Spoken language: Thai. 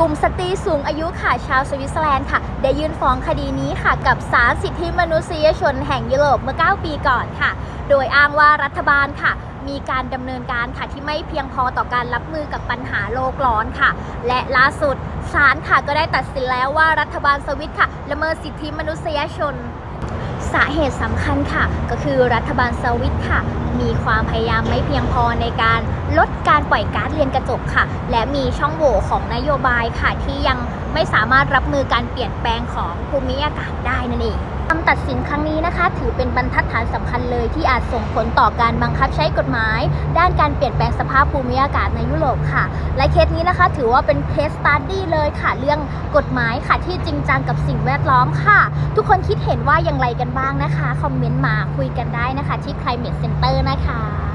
กลุ่มสตรีสูงอายุค่ะชาวสวิตเซอร์แลนด์ค่ะได้ยื่นฟ้องคดีนี้ค่ะ กับศาลสิทธิมนุษยชนแห่งยุโรปเมื่อ 9 ปีก่อนค่ะ โดยอ้างว่ารัฐบาลค่ะ มีการดำเนินการค่ะที่ไม่เพียงพอต่อการรับมือกับปัญหาโลกร้อนค่ะ และล่าสุดศาลค่ะก็ได้ตัดสินแล้วว่ารัฐบาลสวิตค่ะละเมิดสิทธิมนุษยชน สาเหตุสำคัญค่ะ ก็คือรัฐบาลสวิตค่ะ มีความพยายามไม่เพียงพอในการลดการปล่อยก๊าซเรือนกระจกค่ะ และมีช่องโหว่ของนโยบายค่ะที่ยังไม่สามารถรับมือการเปลี่ยนแปลงของภูมิอากาศได้นั่นเอง คำตัดสินครั้งนี้นะคะ ถือเป็นบรรทัดฐานสำคัญเลยที่อาจส่งผลต่อการบังคับใช้กฎหมาย ด้านการเปลี่ยนแปลงสภาพภูมิอากาศในยุโรปค่ะ และเคสนี้นะคะ ถือว่าเป็นเคสสตัดดี้เลยค่ะ เรื่องกฎหมายค่ะที่จริงจังกับสิ่งแวดล้อมค่ะ ทุกคนคิดเห็นว่าอย่างไรกันบ้างนะคะ คอมเมนต์มาคุยกันได้นะคะ ที่ Climate Center นะคะ